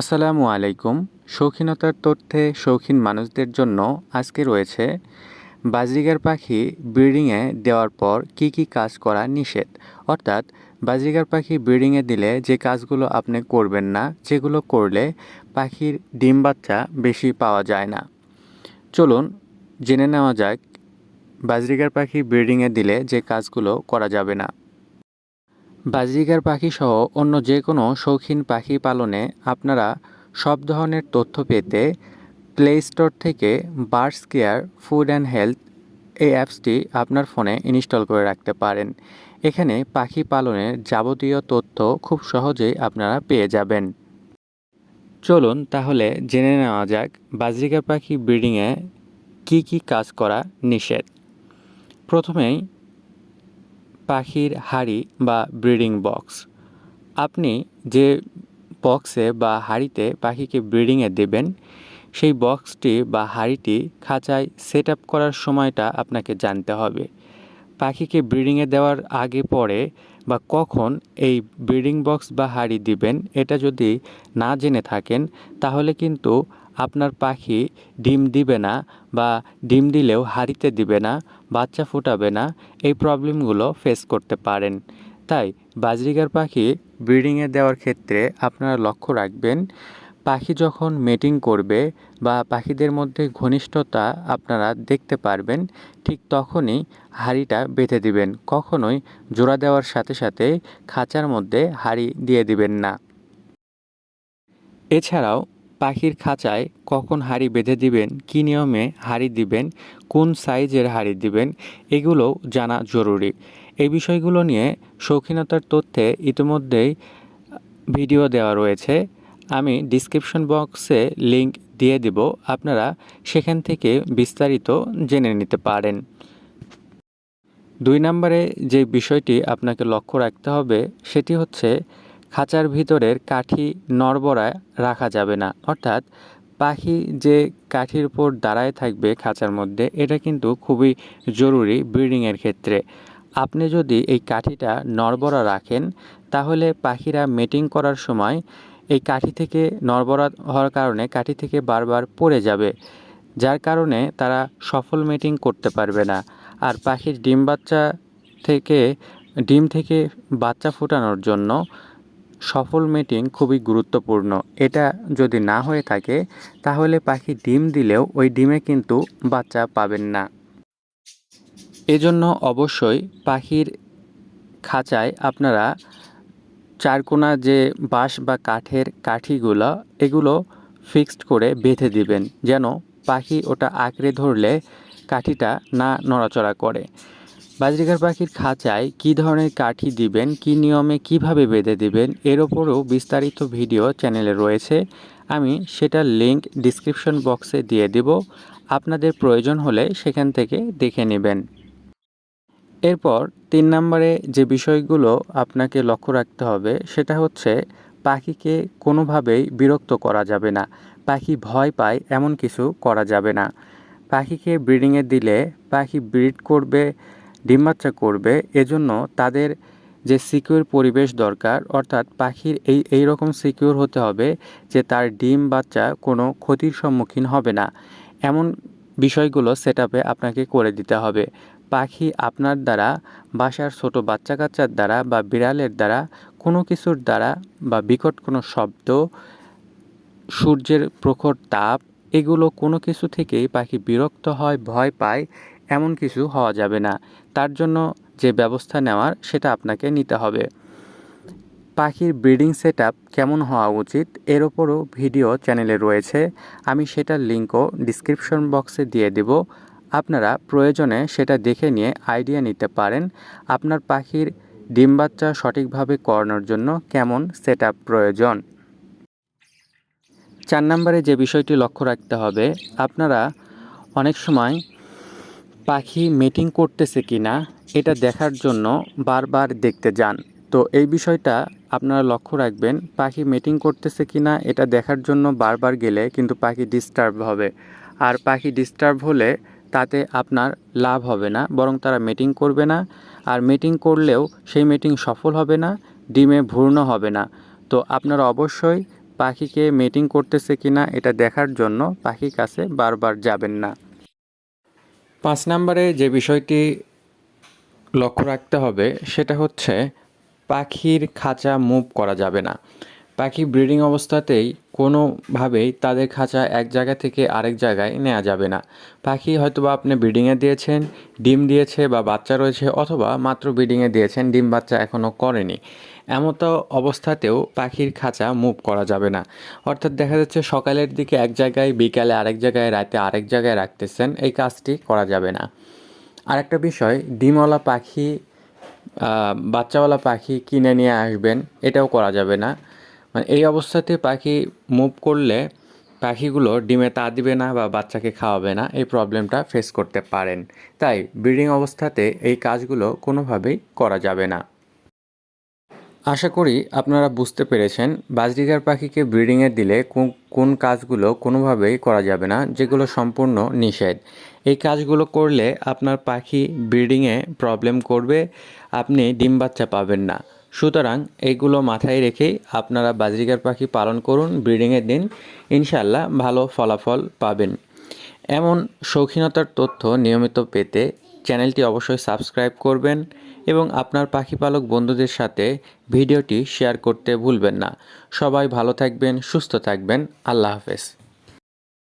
আসসালামু আলাইকুম। শৌখিনতার তথ্যে শৌখিন মানুষদের জন্য আজকে রয়েছে বাজরিগার পাখি ব্রিডিংয়ে দেওয়ার পর কি কি কাজ করা নিষেধ। অর্থাৎ বাজরিগার পাখি ব্রিডিংয়ে দিলে যে কাজগুলো আপনি করবেন না, যেগুলো করলে পাখির ডিম বাচ্চা বেশি পাওয়া যায় না। চলুন জেনে নেওয়া যাক, বাজরিগার পাখি ব্রিডিংয়ে দিলে যে কাজগুলো করা যাবে না। বাজরিগার পাখি সহ অন্য যে কোনো শৌখিন পাখি পালনে আপনারা সব ধরনের তথ্য পেতে প্লে স্টোর থেকে Birds Care Food and Health এই অ্যাপসটি আপনার ফোনে ইনস্টল করে রাখতে পারেন। এখানে পাখি পালনের যাবতীয় তথ্য খুব সহজেই আপনারা পেয়ে যাবেন। চলুন তাহলে জেনে নেওয়া যাক বাজরিকা পাখি ব্রিডিংয়ে কি কি কাজ করা নিষেধ। প্রথমেই পাখির হাড়ি বা ব্রিডিং বক্স। আপনি যে বক্সে বা হাড়িতে পাখিকে ব্রিডিংয়ে দেবেন, সেই বক্সটি বা হাড়িটি খাঁচায় সেট আপ করার সময়টা আপনাকে জানতে হবে। পাখিকে ব্রিডিংয়ে দেওয়ার আগে পরে বা কখন এই ব্রিডিং বক্স বা হাড়ি দিবেন, এটা যদি না জেনে থাকেন, তাহলে কিন্তু আপনার পাখি ডিম দিবে না বা ডিম দিলেও হাঁড়িতে দিবে না বাচ্চা ফোটাবে না, এই প্রবলেমগুলো ফেস করতে পারেন। তাই বাজরিগার পাখি ব্রিডিংয়ে দেওয়ার ক্ষেত্রে আপনারা লক্ষ্য রাখবেন, পাখি যখন মেটিং করবে বা পাখিদের মধ্যে ঘনিষ্ঠতা আপনারা দেখতে পারবেন, ঠিক তখনই হাঁড়িটা বেঁধে দিবেন। কখনোই জোড়া দেওয়ার সাথে সাথে খাঁচার মধ্যে হাঁড়ি দিয়ে দিবেন না। এছাড়াও পাখির খাঁচায় কখন হাঁড়ি বেঁধে দিবেন, কী নিয়মে হাঁড়ি দিবেন, কোন সাইজের হাঁড়ি দিবেন এগুলোও জানা জরুরি। এই বিষয়গুলো নিয়ে শৌখিনতার তথ্যে ইতিমধ্যেই ভিডিও দেওয়া রয়েছে। আমি ডিসক্রিপশন বক্সে লিংক দিয়ে দিব, আপনারা সেখান থেকে বিস্তারিত জেনে নিতে পারেন। দুই নম্বরে যে বিষয়টি আপনাকে লক্ষ্য রাখতে হবে, সেটি হচ্ছে খাঁচার ভিতরের কাঠি নড়বড়ায় রাখা যাবে না। অর্থাৎ পাখি যে কাঠির উপর দাঁড়ায় থাকবে খাঁচার মধ্যে, এটা কিন্তু খুবই জরুরি ব্রিডিংয়ের ক্ষেত্রে। আপনি যদি এই কাঠিটা নড়বড়া রাখেন, তাহলে পাখিরা মেটিং করার সময় এই কাঠি থেকে নড়বড়া হওয়ার কারণে কাঠি থেকে বারবার পড়ে যাবে, যার কারণে তারা সফল মেটিং করতে পারবে না। আর পাখির ডিম বাচ্চা থেকে, ডিম থেকে বাচ্চা ফোটানোর জন্য সফল মেটিং খুবই গুরুত্বপূর্ণ। এটা যদি না হয়ে থাকে, তাহলে পাখি ডিম দিলেও ওই ডিমে কিন্তু বাচ্চা পাবেন না। এজন্য অবশ্যই পাখির খাঁচায় আপনারা চারকোনা যে বাঁশ বা কাঠের কাঠিগুলো, এগুলো ফিক্সড করে বেঁধে দিবেন, যেন পাখি ওটা আঁকড়ে ধরলে কাঠিটা না নড়াচড়া করে। বাজরিকার পাখির খাঁচায় কী ধরনের কাঠি দিবেন, কী নিয়মে কীভাবে বেঁধে দিবেন, এর ওপরও বিস্তারিত ভিডিও চ্যানেলে রয়েছে। আমি সেটার লিংক ডিসক্রিপশন বক্সে দিয়ে দিব। আপনাদের প্রয়োজন হলে সেখান থেকে দেখে নেবেন। এরপর তিন নম্বরে যে বিষয়গুলো আপনাকে লক্ষ্য রাখতে হবে, সেটা হচ্ছে পাখিকে কোনোভাবেই বিরক্ত করা যাবে না। পাখি ভয় পায়, এমন কিছু করা যাবে না। পাখিকে ব্রিডিংয়ে দিলে পাখি ব্রিড করবে ডিম বাচ্চা করবে, এজন্য তাদের যে সিকিউর পরিবেশ দরকার, অর্থাৎ পাখির এই এই রকম সিকিউর হতে হবে যে তার ডিম বাচ্চা কোনো ক্ষতির সম্মুখীন হবে না। এমন বিষয়গুলো সেট আপনাকে করে দিতে হবে। পাখি আপনার দ্বারা, বাসার ছোট বাচ্চা কাচ্চার দ্বারা বা বিড়ালের দ্বারা, কোনো কিছুর দ্বারা বা বিকট কোনো শব্দ, সূর্যের প্রখর তাপ, এগুলো কোনো কিছু থেকেই পাখি বিরক্ত হয়, ভয় পায় এমন কিছু হওয়া যাবে না। তার জন্য যে ব্যবস্থা নেওয়ার সেটা আপনাকে নিতে হবে। পাখির ব্রিডিং সেট কেমন হওয়া উচিত এর ওপরও ভিডিও চ্যানেলে রয়েছে। আমি সেটার লিঙ্কও ডিসক্রিপশন বক্সে দিয়ে দেব। আপনারা প্রয়োজনে সেটা দেখে নিয়ে আইডিয়া নিতে পারেন আপনার পাখির ডিম বাচ্চা সঠিকভাবে করানোর জন্য কেমন সেট প্রয়োজন। চার নম্বরে যে বিষয়টি লক্ষ্য রাখতে হবে, আপনারা অনেক সময় পাখি মিটিং করতেছে কি না এটা দেখার জন্য বারবার দেখতে যান। তো এই বিষয়টা আপনারা লক্ষ্য রাখবেন, পাখি মিটিং করতেছে কি না এটা দেখার জন্য বারবার গেলে কিন্তু পাখি ডিস্টার্ব হবে। আর পাখি ডিস্টার্ব হলে তাতে আপনার লাভ হবে না, বরং তারা মিটিং করবে না। আর মিটিং করলেও সেই মিটিং সফল হবে না, ডিমে ভূর্ণ হবে না। তো আপনারা অবশ্যই পাখিকে মিটিং করতেছে কিনা, এটা দেখার জন্য পাখির কাছে বারবার যাবেন না। পাঁচ নম্বরে যে বিষয়টি লক্ষ্য রাখতে হবে, সেটা হচ্ছে পাখির খাঁচা মুভ করা যাবে না। পাখি ব্রিডিং অবস্থাতেই কোনোভাবেই তাদের খাঁচা এক জায়গা থেকে আরেক জায়গায় নেওয়া যাবে না। পাখি হয়তোবা আপনি ব্রিডিংয়ে দিয়েছেন, ডিম দিয়েছে বা বাচ্চা রয়েছে অথবা মাত্র ব্রিডিংয়ে দিয়েছেন, ডিম বাচ্চা এখনও করেনি। এমতো অবস্থাতেও পাখির খাঁচা মুভ করা যাবে না। অর্থাৎ দেখা যাচ্ছে সকালের দিকে এক জায়গায়, বিকালে আরেক জায়গায়, রাতে আরেক জায়গায় রাখতেছেন, এই কাজটি করা যাবে না। আরেকটা বিষয়, ডিমওয়ালা পাখি বাচ্চাওয়ালা পাখি কিনে নিয়ে আসবেন, এটাও করা যাবে না। মানে এই অবস্থাতে পাখি মুভ করলে পাখিগুলো ডিমে তা দিবে না বা বাচ্চাকে খাওয়াবে না, এই প্রবলেমটা ফেস করতে পারেন। তাই ব্রিডিং অবস্থাতে এই কাজগুলো কোনোভাবেই করা যাবে না। আশা করি আপনারা বুঝতে পেরেছেন বাজরিগার পাখিকে ব্রিডিংয়ে দিলে কোন- কোন কাজগুলো কোনোভাবেই করা যাবে না, যেগুলো সম্পূর্ণ নিষেধ। এই কাজগুলো করলে আপনার পাখি ব্রিডিংয়ে প্রবলেম করবে, আপনি ডিম বাচ্চা পাবেন না। সুতরাং এইগুলো মাথায় রেখেই আপনারা বাজরিগার পাখি পালন করুন ব্রিডিংয়ের দিন ইনশাল্লাহ ভালো ফলাফল পাবেন। এমন শৌখিনতার তথ্য নিয়মিত পেতে চ্যানেলটি অবশ্যই সাবস্ক্রাইব করবেন এবং আপনার পাখি পালক বন্ধুদের সাথে ভিডিওটি শেয়ার করতে ভুলবেন না। সবাই ভালো থাকবেন, সুস্থ থাকবেন। আল্লাহ হাফেজ।